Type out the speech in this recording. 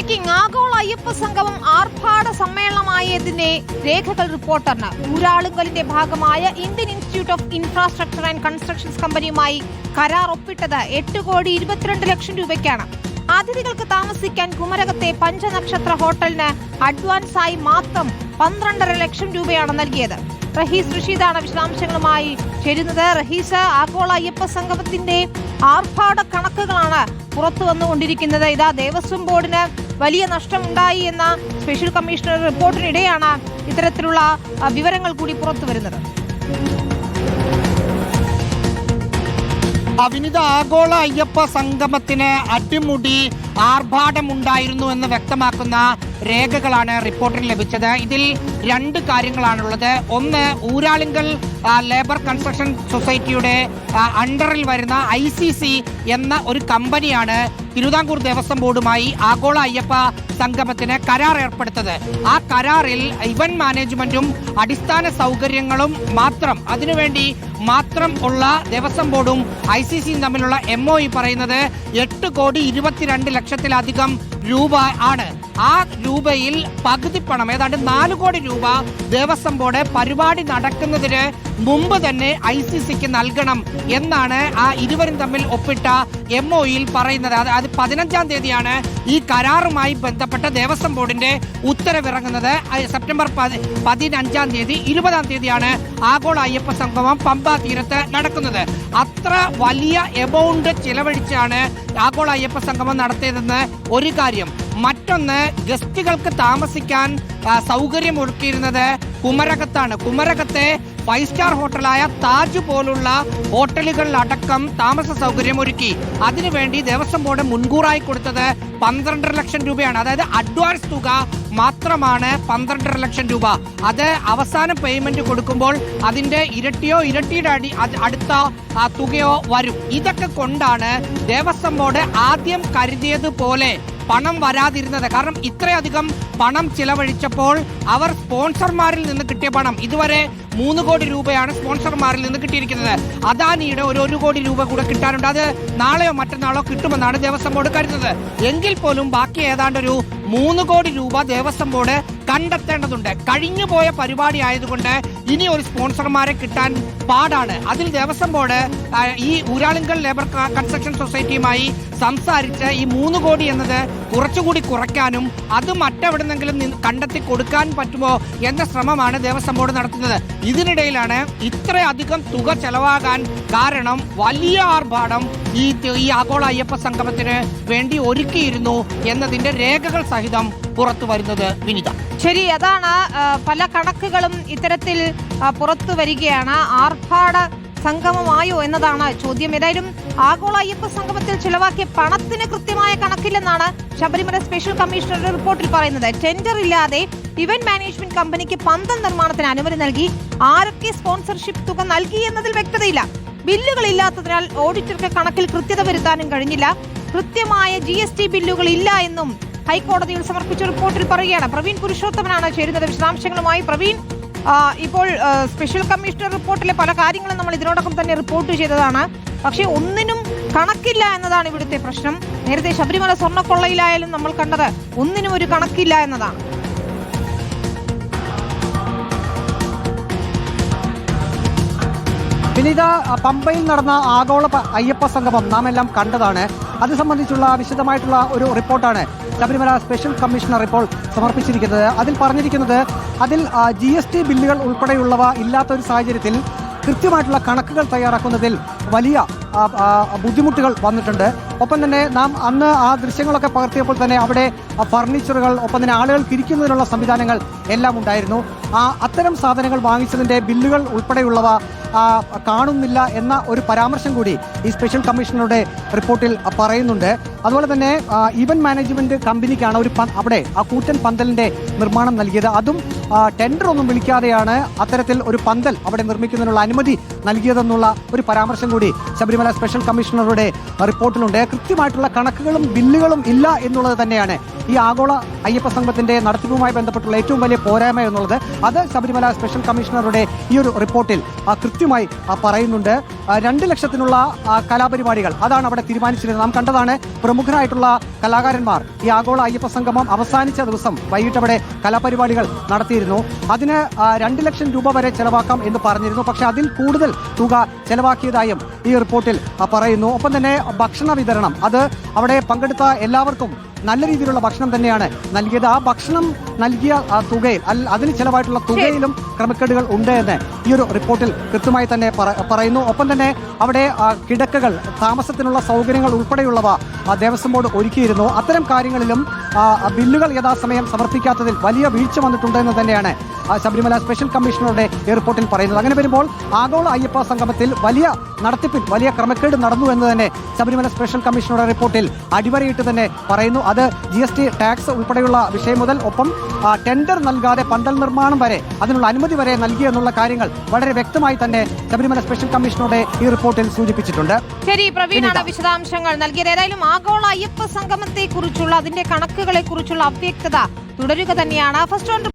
Breaking ആഗോള അയ്യപ്പ സംഗമം ആർഭാട സമ്മേളനമായതിനെ രേഖകൾ റിപ്പോർട്ടറിന്. ഊരാളുങ്കലിന്റെ ഭാഗമായ Indian institute of infrastructure and constructions കമ്പനിയുമായി കരാർ ഒപ്പിട്ടത് എട്ട് കോടി ഇരുപത്തിരണ്ട് ലക്ഷം രൂപയ്ക്കാണ്. അതിഥികൾക്ക് താമസിക്കാൻ കുമരകത്തെ പഞ്ചനക്ഷത്ര ഹോട്ടലിന് അഡ്വാൻസായി മാത്രം പന്ത്രണ്ടര ലക്ഷം രൂപയാണ് നൽകിയത്. റഹീസ് റഷീദാണ് വിശദാംശങ്ങളുമായി ചേരുന്നത്. റഹീസ് ആഗോള അയ്യപ്പ സംഗമത്തിന്റെ ആർഭാട കണക്കുകളാണ് പുറത്തു വന്നുകൊണ്ടിരിക്കുന്നത്. ഇതാ ദേവസ്വം ബോർഡിന് വലിയ നഷ്ടമുണ്ടായി എന്ന സ്പെഷ്യൽ കമ്മീഷണർ റിപ്പോർട്ടിനിടെയാണ് ഇത്തരത്തിലുള്ള വിവരങ്ങൾ കൂടി പുറത്തു വരുന്നത്. അവിനിത ആഗോള അയ്യപ്പ സംഗമത്തിന് അട്ടിമുടി ആർഭാടമുണ്ടായിരുന്നു എന്ന് വ്യക്തമാക്കുന്ന രേഖകളാണ് റിപ്പോർട്ടിൽ ലഭിച്ചത്. ഇതിൽ രണ്ട് കാര്യങ്ങളാണുള്ളത്. ഒന്ന് ഊരാളിങ്കൽ ലേബർ കൺസ്ട്രക്ഷൻ സൊസൈറ്റിയുടെ അണ്ടറിൽ വരുന്ന ഐ എന്ന ഒരു കമ്പനിയാണ് തിരുവിതാംകൂർ ദേവസ്വം ബോർഡുമായി ആഗോള അയ്യപ്പ സംഗമത്തിന് കരാർ ഏർപ്പെടുത്തത്. ആ കരാറിൽ ഇവന്റ് മാനേജ്മെന്റും അടിസ്ഥാന സൗകര്യങ്ങളും മാത്രം അതിനുവേണ്ടി മാത്രം ഉള്ള ദേവസ്വം ബോർഡും ഐ സി സിയും തമ്മിലുള്ള എം ഒ പറയുന്നത് എട്ട് കോടി ഇരുപത്തിരണ്ട് ലക്ഷത്തിലധികം രൂപ ആണ്. ആ രൂപയിൽ പകുതി പണം ഏതാണ്ട് നാല് കോടി രൂപ ദേവസ്വം ബോർഡ് പരിപാടി നടക്കുന്നതിന് മുമ്പ് തന്നെ ഐ സി സിക്ക് നൽകണം എന്നാണ് ആ ഇരുവരും തമ്മിൽ ഒപ്പിട്ട എം ഒയിൽ പറയുന്നത്. അത് അത് പതിനഞ്ചാം തീയതിയാണ് ഈ കരാറുമായി ബന്ധപ്പെട്ട ദേവസ്വം ബോർഡിന്റെ ഉത്തരവിറങ്ങുന്നത്. സെപ്റ്റംബർ പതി- പതിനഞ്ചാം തീയതി ഇരുപതാം തീയതിയാണ് ആഗോള അയ്യപ്പ സംഗമം പമ്പ തീരത്ത് നടക്കുന്നത്. അത്ര വലിയ എമൗണ്ട് ചിലവഴിച്ചാണ് ആഗോള അയ്യപ്പ സംഗമം നടത്തിയതെന്ന് ഒരു കാര്യം. മറ്റൊന്ന് ഗസ്റ്റുകൾക്ക് താമസിക്കാൻ സൗകര്യമൊരുക്കിയിരുന്നത് കുമരകത്താണ്. കുമരകത്തെ ഫൈവ് സ്റ്റാർ ഹോട്ടലായ താജ് പോലുള്ള ഹോട്ടലുകളിലടക്കം താമസ സൗകര്യം ഒരുക്കി അതിനുവേണ്ടി ദേവസ്വം ബോർഡ് മുൻകൂറായി കൊടുത്തത് പന്ത്രണ്ടര ലക്ഷം രൂപയാണ്. അതായത് അഡ്വാൻസ് തുക മാത്രമാണ് പന്ത്രണ്ടര ലക്ഷം രൂപ. അത് അവസാനം പേയ്മെന്റ് കൊടുക്കുമ്പോൾ അതിന്റെ ഇരട്ടിയോ ഇരട്ടിയുടെ അടി അടുത്ത തുകയോ വരും. ഇതൊക്കെ കൊണ്ടാണ് ദേവസ്വം ബോർഡ് ആദ്യം കരുതിയതുപോലെ പണം വരാതിരുന്നത്. കാരണം ഇത്രയധികം പണം ചിലവഴിച്ചപ്പോൾ അവർ സ്പോൺസർമാരിൽ നിന്ന് കിട്ടിയ പണം. ഇതുവരെ മൂന്ന് കോടി രൂപയാണ് സ്പോൺസർമാരിൽ നിന്ന് കിട്ടിയിരിക്കുന്നത്. അദാനിയുടെ ഒരു ഒരു കോടി രൂപ കൂടെ കിട്ടാനുണ്ട്. അത് നാളെയോ മറ്റന്നാളോ കിട്ടുമെന്നാണ് ദേവസ്വം ബോർഡ് കരുതുന്നത്. എങ്കിൽ പോലും ബാക്കി ഏതാണ്ട് ഒരു മൂന്ന് കോടി രൂപ ദേവസ്വം ബോർഡ് കണ്ടെത്തേണ്ടതുണ്ട്. കഴിഞ്ഞു പോയ പരിപാടി ആയതുകൊണ്ട് ഇനി ഒരു സ്പോൺസർമാരെ കിട്ടാൻ പാടാണ്. അതിൽ ദേവസ്വം ബോർഡ് ഈ ഊരാളുങ്കൽ ലേബർ കൺസ്ട്രക്ഷൻ സൊസൈറ്റിയുമായി സംസാരിച്ച് ഈ മൂന്ന് കോടി എന്നത് കുറച്ചുകൂടി കുറയ്ക്കാനും അത് മറ്റെവിടെന്നെങ്കിലും കണ്ടെത്തി കൊടുക്കാൻ പറ്റുമോ എന്ന ശ്രമമാണ് ദേവസ്വം ബോർഡ് നടത്തുന്നത്. ഇതിനിടയിലാണ് ഇത്രയധികം തുക ചെലവാകാൻ കാരണം വലിയ ആർഭാടം ഈ ഈ ആഗോള അയ്യപ്പ സംഗമത്തിന് വേണ്ടി ഒരുക്കിയിരുന്നു എന്നതിന്റെ രേഖകൾ സഹിതം പുറത്തു വരുന്നത് വിനിത. ശരി അതാണ് പല കണക്കുകളും ഇത്തരത്തിൽ പുറത്തു വരികയാണ്. ആർഭാട സംഗമമായോ എന്നതാണ് ചോദ്യം. ഏതായാലും ആഗോള അയ്യപ്പ സംഗമത്തിൽ ചിലവാക്കിയ പണത്തിന് കൃത്യമായ കണക്കില്ലെന്നാണ് ശബരിമല സ്പെഷ്യൽ കമ്മീഷണറുടെ റിപ്പോർട്ടിൽ പറയുന്നത്. ടെൻഡർ ഇല്ലാതെ ഇവന്റ് മാനേജ്മെന്റ് കമ്പനിക്ക് പന്തം നിർമ്മാണത്തിന് അനുമതി നൽകി. ആരൊക്കെ സ്പോൺസർഷിപ്പ് തുക നൽകി എന്നതിൽ വ്യക്തതയില്ല. ബില്ലുകൾ ഇല്ലാത്തതിനാൽ ഓഡിറ്റർക്ക് കണക്കിൽ കൃത്യത വരുത്താനും കഴിഞ്ഞില്ല. കൃത്യമായ ജി എസ് ടി ബില്ലുകൾ ഇല്ല എന്നും ഹൈക്കോടതിയിൽ സമർപ്പിച്ച റിപ്പോർട്ടിൽ പറയുകയാണ്. പ്രവീൺ പുരുഷോത്തമനാണ് ചേരുന്നത്. വിശദാംശങ്ങളുമായി പ്രവീൺ. ഇപ്പോൾ സ്പെഷ്യൽ കമ്മീഷണർ റിപ്പോർട്ടിലെ പല കാര്യങ്ങളും നമ്മൾ ഇതിനോടൊപ്പം തന്നെ റിപ്പോർട്ട് ചെയ്തതാണ്. പക്ഷേ ഒന്നിനും കണക്കില്ല എന്നതാണ് ഇവിടുത്തെ പ്രശ്നം. നേരത്തെ ശബരിമല സ്വർണക്കൊള്ളയിലായാലും നമ്മൾ കണ്ടത് ഒന്നിനും ഒരു കണക്കില്ല എന്നതാണ്. വിനീത പമ്പയിൽ നടന്ന ആഗോള അയ്യപ്പ സംഗമം നാം എല്ലാം കണ്ടതാണ്. അത് സംബന്ധിച്ചുള്ള വിശദമായിട്ടുള്ള ഒരു റിപ്പോർട്ടാണ് ശബരിമല സ്പെഷ്യൽ കമ്മീഷണർ ഇപ്പോൾ സമർപ്പിച്ചിരിക്കുന്നത്. അതിൽ പറഞ്ഞിരിക്കുന്നത് അതിൽ ജി എസ് ടി ബില്ലുകൾ ഉൾപ്പെടെയുള്ളവ ഇല്ലാത്ത ഒരു സാഹചര്യത്തിൽ കൃത്യമായിട്ടുള്ള കണക്കുകൾ തയ്യാറാക്കുന്നതിൽ വലിയ ബുദ്ധിമുട്ടുകൾ വന്നിട്ടുണ്ട്. ഒപ്പം തന്നെ നാം അന്ന് ആ ദൃശ്യങ്ങളൊക്കെ പകർത്തിയപ്പോൾ തന്നെ അവിടെ ഫർണിച്ചറുകൾ ഒപ്പം തന്നെ ആളുകൾക്ക് ഇരിക്കുന്നതിനുള്ള സംവിധാനങ്ങൾ എല്ലാം ഉണ്ടായിരുന്നു ആ അത്തരം സാധനങ്ങൾ വാങ്ങിച്ചതിന്റെ ബില്ലുകൾ ഉൾപ്പെടെയുള്ളവ കാണുന്നില്ല എന്ന ഒരു പരാമർശം കൂടി ഈ സ്പെഷ്യൽ കമ്മീഷണറുടെ റിപ്പോർട്ടിൽ പറയുന്നുണ്ട്. അതുപോലെ തന്നെ ഇവന്റ് മാനേജ്മെന്റ് കമ്പനിക്കാണ് ഒരു അവിടെ ആ കൂറ്റൻ പന്തലിന്റെ നിർമ്മാണം നൽകിയത്. അതും ടെൻഡർ ഒന്നും വിളിക്കാതെയാണ് അത്തരത്തിൽ ഒരു പന്തൽ അവിടെ നിർമ്മിക്കുന്നതിനുള്ള അനുമതി നൽകിയതെന്നുള്ള ഒരു പരാമർശം കൂടി ശബരിമല സ്പെഷ്യൽ കമ്മീഷണറുടെ റിപ്പോർട്ടിലുണ്ട്. കൃത്യമായിട്ടുള്ള കണക്കുകളും ബില്ലുകളും ഇല്ല എന്നുള്ളത് തന്നെയാണ് ഈ ആഗോള അയ്യപ്പ സംഘത്തിന്റെ നടത്തിപ്പുമായി ബന്ധപ്പെട്ടുള്ള ഏറ്റവും വലിയ പോരായ്മ എന്നുള്ളത് അത് ശബരിമല സ്പെഷ്യൽ കമ്മീഷണറുടെ ഈ ഒരു റിപ്പോർട്ടിൽ കൃത്യമായി പറയുന്നുണ്ട്. രണ്ട് ലക്ഷത്തിനുള്ള കലാപരിപാടികൾ അതാണ് അവിടെ തീരുമാനിച്ചിരുന്നത്. നാം കണ്ടതാണ് പ്രമുഖരായിട്ടുള്ള കലാകാരന്മാർ ഈ ആഗോള അയ്യപ്പ സംഗമം അവസാനിച്ച ദിവസം വൈകിട്ട് അവിടെ കലാപരിപാടികൾ നടത്തിയിരുന്നു. അതിന് രണ്ട് ലക്ഷം രൂപ വരെ ചെലവാക്കാം എന്ന് പറഞ്ഞിരുന്നു. പക്ഷെ അതിൽ കൂടുതൽ തുക ചെലവാക്കിയതായും ഈ റിപ്പോർട്ടിൽ പറയുന്നു. ഒപ്പം തന്നെ ഭക്ഷണ വിതരണം. അത് അവിടെ പങ്കെടുത്ത എല്ലാവർക്കും നല്ല രീതിയിലുള്ള ഭക്ഷണം തന്നെയാണ് നൽകിയത്. ആ ഭക്ഷണം നൽകിയ തുകയിൽ അതിന് ചെലവായിട്ടുള്ള തുകയിലും ക്രമക്കേടുകൾ ഉണ്ട് എന്ന് ഈ ഒരു റിപ്പോർട്ടിൽ കൃത്യമായി തന്നെ പറയുന്നു. ഒപ്പം തന്നെ അവിടെ കിടക്കകൾ താമസത്തിനുള്ള സൗകര്യങ്ങൾ ഉൾപ്പെടെയുള്ളവ ദേവസ്വം ബോർഡ് ഒരുക്കിയിരുന്നു. അത്തരം കാര്യങ്ങളിലും ബില്ലുകൾ യഥാസമയം സമർപ്പിക്കാത്തതിൽ വലിയ വീഴ്ച വന്നിട്ടുണ്ട് എന്ന് തന്നെയാണ് ശബരിമല സ്പെഷ്യൽ കമ്മീഷണറുടെ ഈ റിപ്പോർട്ടിൽ പറയുന്നത്. അങ്ങനെ വരുമ്പോൾ ആഗോള അയ്യപ്പ സംഗമത്തിൽ വലിയ നടത്തിപ്പിൽ വലിയ ക്രമക്കേട് നടന്നു എന്ന് തന്നെ ശബരിമല സ്പെഷ്യൽ കമ്മീഷണറുടെ റിപ്പോർട്ടിൽ അടിവരയിട്ട് തന്നെ പറയുന്നു. അത് ജി എസ് ടി ടാക്സ് ഉൾപ്പെടെയുള്ള വിഷയം മുതൽ ഒപ്പം ടെൻഡർ നൽകാതെ പന്തൽ നിർമ്മാണം വരെ അതിനുള്ള അനുമതി വരെ നൽകി എന്നുള്ള കാര്യങ്ങൾ വളരെ വ്യക്തമായി തന്നെ ശബരിമല സ്പെഷ്യൽ കമ്മീഷണറുടെ ഈ റിപ്പോർട്ടിൽ സൂചിപ്പിച്ചിട്ടുണ്ട്. ശരി പ്രവീണാണ് വിശദാംശങ്ങൾ നൽകിയത്. ഏതായാലും ആഗോള അയ്യപ്പ സംഗമത്തെ കുറിച്ചുള്ള അതിന്റെ കണക്കുകളെ കുറിച്ചുള്ള അവ്യക്തത തുടരുക തന്നെയാണ്. First on